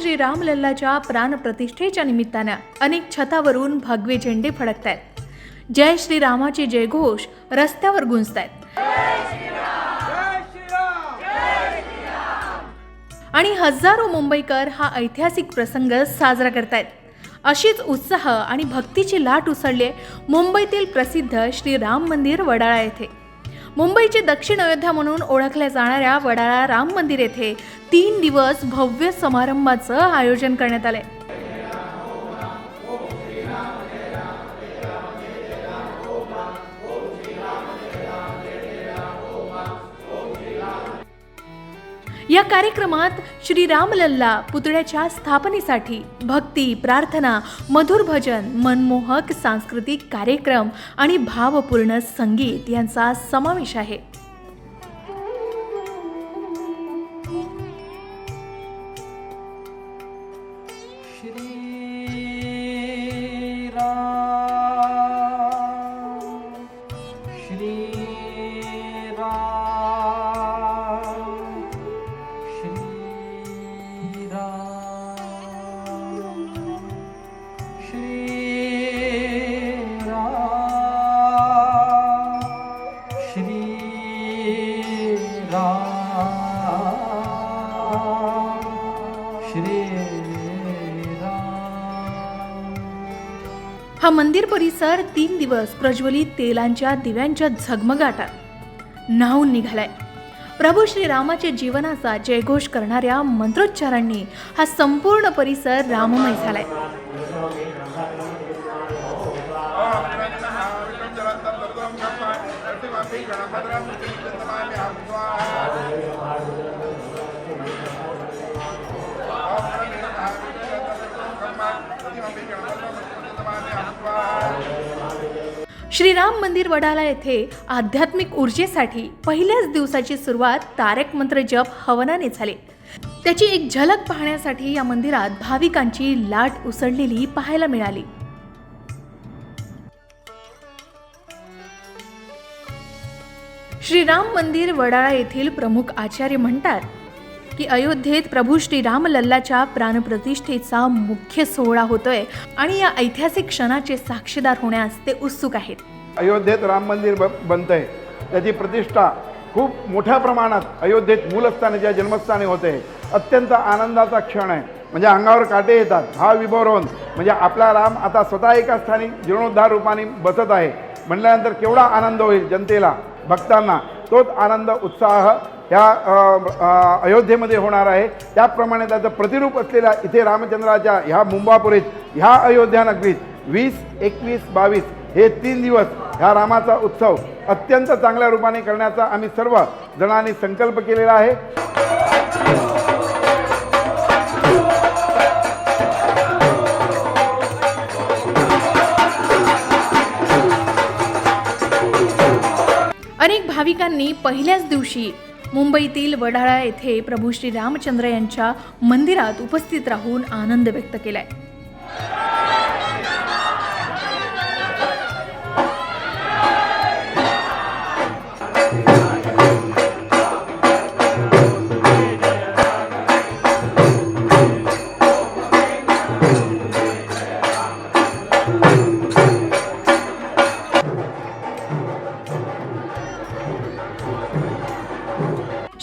श्री रामलल्लाच्या प्राणप्रतिष्ठेच्या निमित्तानं अनेक छतावरून भगवे झेंडे फडकत आहेत जय श्रीरामाचे जयघोष रस्त्यावर गुंजत आहेत आणि हजारो मुंबईकर हा ऐतिहासिक प्रसंग साजरा करतायत. अशीच उत्साह आणि भक्तीची लाट उसळली मुंबईतील प्रसिद्ध श्री राम मंदिर वडाळा येथे. मुंबईचे दक्षिण अयोध्या म्हणून ओळखल्या जाणाऱ्या वडाळा राम मंदिर येथे तीन दिवस भव्य समारंभाचं आयोजन करण्यात आलंय. या कार्यक्रमात श्री रामलल्ला पुतळ्याच्या स्थापनेसाठी भक्ती प्रार्थना मधुर भजन मनमोहक सांस्कृतिक कार्यक्रम आणि भावपूर्ण संगीत यांचा समावेश आहे. श्री हा मंदिर परिसर तीन दिवस प्रज्वलित तेलांच्या दिव्यांच्या झगमगाटात न्हावून निघालाय. प्रभू श्रीरामाचे जीवनाचा जयघोष करणाऱ्या मंत्रोच्चारांनी हा संपूर्ण परिसर राममय झालाय. श्रीराम मंदिर वडाला येथे आध्यात्मिक ऊर्जेसाठी पहिल्याच दिवसाची सुरुवात तारक मंत्र जप हवनाने झाले. त्याची एक झलक पाहण्यासाठी या मंदिरात भाविकांची लाट उसळलेली पाहायला मिळाली. श्रीराम मंदिर वडाळा येथील प्रमुख आचार्य म्हणतात की अयोध्येत प्रभू श्रीराम लल्लाच्या प्राणप्रतिष्ठेचा मुख्य सोहळा होतोय आणि या ऐतिहासिक क्षणाचे साक्षीदार होण्यास ते उत्सुक आहेत. अयोध्येत राम मंदिर ब बनतं आहे त्याची प्रतिष्ठा खूप मोठ्या प्रमाणात अयोध्येत मूलस्थानी ज्या जन्मस्थानी होते अत्यंत आनंदाचा क्षण आहे. म्हणजे अंगावर काटे येतात. हा विभव राहून म्हणजे आपला राम आता स्वतः एका स्थानी जीर्णोद्धार रूपाने बसत आहे. म्हणल्यानंतर केवढा आनंद होईल जनतेला भक्तांना. तोच आनंद उत्साह ह्या अयोध्येमध्ये होणार आहे. त्याप्रमाणे त्याचं प्रतिरूप असलेल्या इथे रामचंद्राच्या ह्या मुंबापुरीत ह्या अयोध्या नगरीत वीस एकवीस बावीस हे तीन दिवस ह्या रामाचा उत्सव अत्यंत चांगल्या रूपाने करण्याचा आम्ही सर्व जणांनी संकल्प केलेला आहे. अनेक भाविकांनी पहिल्याच दिवशी मुंबईतील वडाळा येथे प्रभू श्री रामचंद्र यांच्या मंदिरात उपस्थित राहून आनंद व्यक्त केलाय.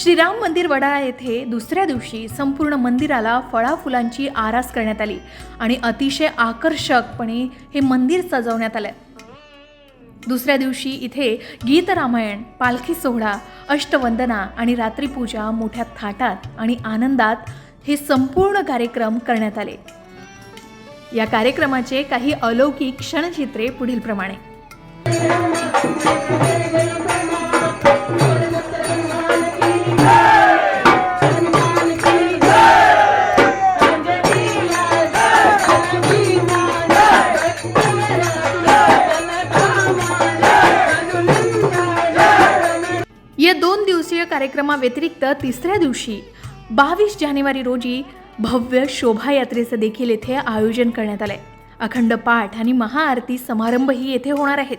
श्रीराम मंदिर वडाळा येथे दुसऱ्या दिवशी संपूर्ण मंदिराला फळाफुलांची आरास करण्यात आली आणि अतिशय आकर्षकपणे हे मंदिर सजवण्यात आलं. दुसऱ्या दिवशी इथे गीत रामायण पालखी सोहळा अष्टवंदना आणि रात्रीपूजा मोठ्या थाटात आणि आनंदात हे संपूर्ण कार्यक्रम करण्यात आले. या कार्यक्रमाचे काही अलौकिक क्षणचित्रे पुढील कार्यक्रमाव्यतिरिक्त तिसऱ्या दिवशी बावीस जानेवारी रोजी भव्य शोभायात्रेचं देखील येथे आयोजन करण्यात आलंय. अखंड पाठ आणि महाआरती समारंभही येथे होणार आहेत.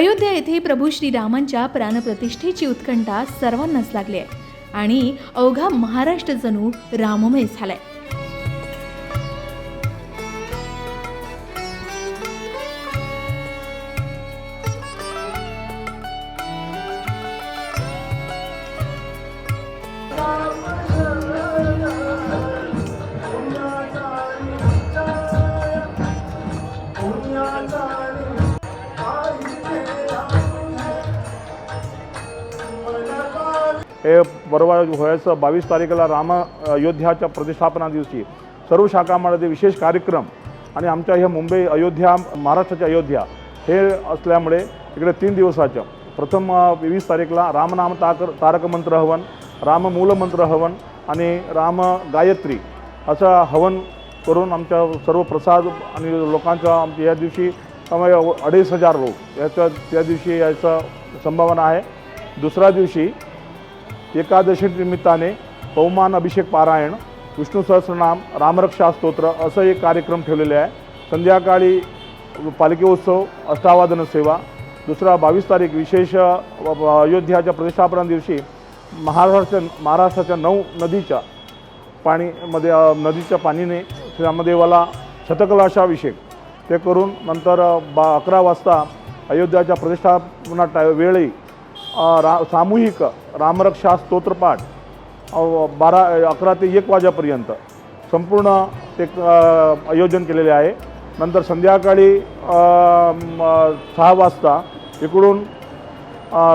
अयोध्या येथे प्रभू श्रीरामांच्या प्राणप्रतिष्ठेची उत्कंठा सर्वांनाच लागली आहे. आणि अवघा महाराष्ट्र जणू राममय झालाय. हे परवा व्हायचं. बावीस तारखेला राम अयोध्याच्या प्रतिष्ठापना दिवशी सर्व शाखांमध्ये विशेष कार्यक्रम आणि आमच्या ह्या मुंबई अयोध्या महाराष्ट्राच्या अयोध्या हे असल्यामुळे इकडे तीन दिवसाचं. प्रथम वीस तारीखला रामनाम ताकर तारक मंत्र हवन राम मूलमंत्र हवन आणि राम गायत्री असं हवन करून आमच्या सर्व प्रसाद आणि लोकांचा आमच्या या दिवशी त्यामुळे अडीच हजार लोक याच्या त्या दिवशी याचं संभावना आहे. दुसऱ्या दिवशी एकादशी निमित्ताने पवमान अभिषेक पारायण विष्णू सहस्रनाम रामरक्षा स्तोत्र असं एक कार्यक्रम ठेवलेले आहे. संध्याकाळी पालखी उत्सव अष्टावादन सेवा दुसरा बावीस तारीख विशेष अयोध्याच्या प्रतिष्ठापना दिवशी महाराष्ट्राच्या महाराष्ट्राच्या नऊ नदीच्या पाणीमध्ये नदीच्या पाणीने श्रीरामदेवाला शतकलाशाभिषेक. ते करून नंतर बा अकरा वाजता अयोध्याच्या प्रतिष्ठापना टा वेळी रा सामूहिक रामरक्षा स्तोत्रपाठ बारा अकरा ते एक वाजेपर्यंत संपूर्ण ते आयोजन केलेले आहे. नंतर संध्याकाळी सहा वाजता इकडून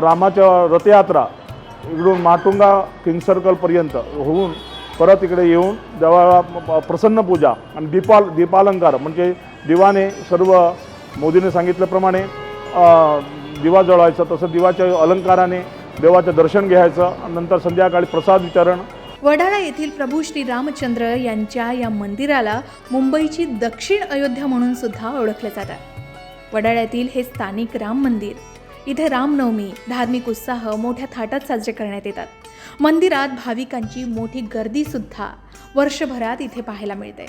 रामाच्या रथयात्रा इकडून माटुंगा किंग सर्कलपर्यंत होऊन परत इकडे येऊन देवाला प्रसन्न पूजा आणि दीपाल दीपालंकार म्हणजे दिवाने सर्व मोदीने सांगितल्याप्रमाणे दिवा जळवायचं तसं दिवाच्या अलंकाराने देवाचं दर्शन घ्यायचं नंतर संध्याकाळी प्रसाद वितरण. वडाळा येथील प्रभू श्री रामचंद्र यांच्या या मंदिराला मुंबईची दक्षिण अयोध्या म्हणून सुद्धा ओळखले जातात वडाळ्यातील हे स्थानिक राम मंदिर इथे रामनवमी धार्मिक उत्साह मोठ्या थाटात साजरे करण्यात येतात. मंदिरात भाविकांची मोठी गर्दी सुद्धा वर्षभरात इथे पाहायला मिळते.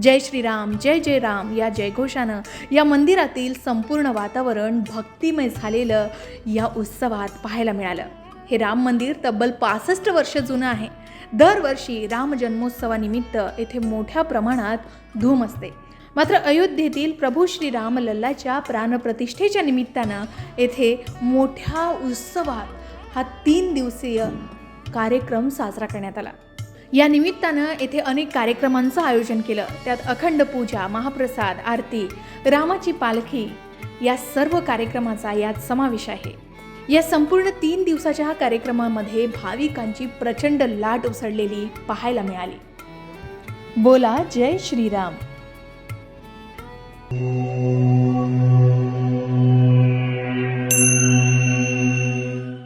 जय श्रीराम जय जय राम या जयघोषानं या मंदिरातील संपूर्ण वातावरण भक्तिमय झालेलं या उत्सवात पाहायला मिळालं. हे राम मंदिर तब्बल पासष्ट वर्ष जुनं आहे. दरवर्षी राम जन्मोत्सवानिमित्त येथे मोठ्या प्रमाणात धूम असते. मात्र अयोध्येतील प्रभू श्रीराम लल्लाच्या प्राणप्रतिष्ठेच्या निमित्तानं येथे मोठ्या उत्सवात हा तीन दिवसीय कार्यक्रम साजरा करण्यात आला. या निमित्तानं येथे अनेक कार्यक्रमांचं आयोजन केलं. त्यात अखंड पूजा महाप्रसाद आरती रामाची पालखी या सर्व कार्यक्रमाचा यात समावेश आहे. या संपूर्ण तीन दिवसाच्या हा कार्यक्रमामध्ये भाविकांची प्रचंड लाट उसळलेली पाहायला मिळाली. बोला जय श्रीराम.